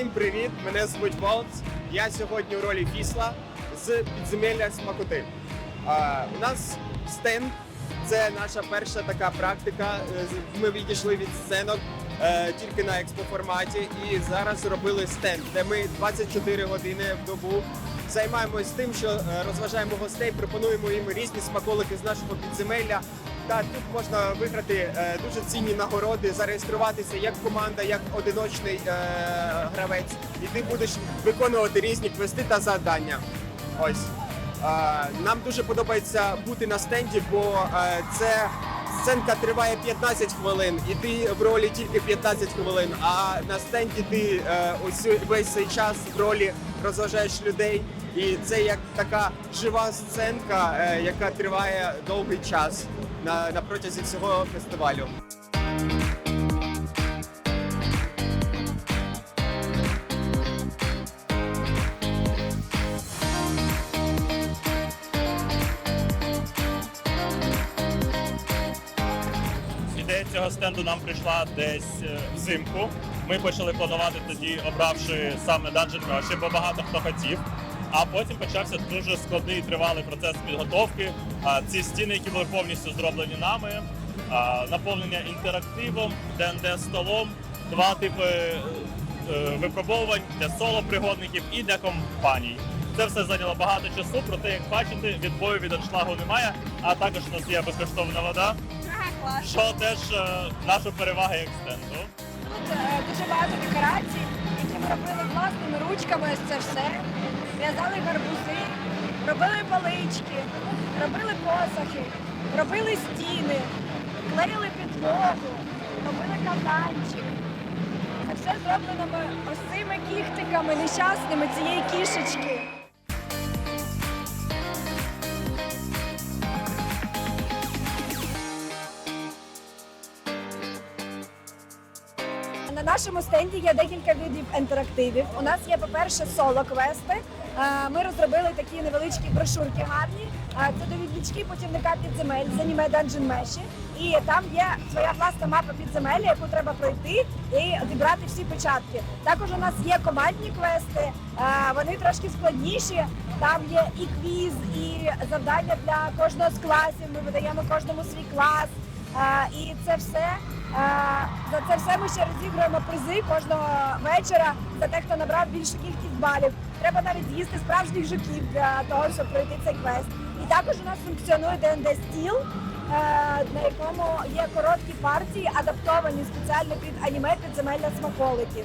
привіт! Мене звуть Волц. Я сьогодні у ролі Фісла з підземелля смакоти. А, у нас стенд це наша перша така практика. Е, Ми відійшли від сценок е, тільки на експоформаті і зараз робили стенд, де ми 24 години в добу займаємось тим, що е, розважаємо гостей, пропонуємо їм різні смаколики з нашого підземелля. Та тут можна виграти е, дуже цінні нагороди, зареєструватися як команда, як одиночний е, гравець, і ти будеш виконувати різні квести та завдання. Ось нам дуже подобається бути на стенді, бо е, це сценка триває 15 хвилин, і ти в ролі тільки 15 хвилин. А на стенді ти е, ось весь цей час в ролі розважаєш людей. І це як така жива сценка, яка триває довгий час на, на протязі всього фестивалю. Ідея цього стенду нам прийшла десь е, взимку. Ми почали планувати тоді, обравши саме Dungeon Rush, бо багато хто хотів. А потім почався дуже складний і тривалий процес підготовки. Ці стіни, які були повністю зроблені нами, наповнення інтерактивом, ДНД столом, два типи е, випробовувань для соло-пригодників і для компаній. Це все зайняло багато часу, проте, як бачите, відбою від аншлагу немає, а також у нас є безкоштовна вода, Ага, що теж е, наша перевага як стенду. Тут е, дуже багато декорацій, які ми робили власними ручками. Ось це все. В'язали гарбузи, робили палички, робили посохи, робили стіни, клеїли підлогу, робили кабанчик. Це все зроблено ми ось цими кіхтиками нещасними цієї кішечки. На нашому стенді є декілька видів інтерактивів. У нас є, по-перше, соло-квести. Е, Ми розробили такі невеличкі брошурки гарні. Е, Це довіднички путівника підземель з аніме Dungeon Mesh. І там є своя власна мапа підземелля, яку треба пройти і зібрати всі печатки. Також у нас є командні квести, е, вони трошки складніші. Там є і квіз, і завдання для кожного з класів. Ми видаємо кожному свій клас. І це все За це все ми ще розігруємо призи кожного вечора за те, хто набрав більшу кількість балів. Треба навіть з'їсти справжніх жуків для того, щоб пройти цей квест. І також у нас функціонує ДНД стіл, е, на якому є короткі партії, адаптовані спеціально під аніме підземелля смаколиків.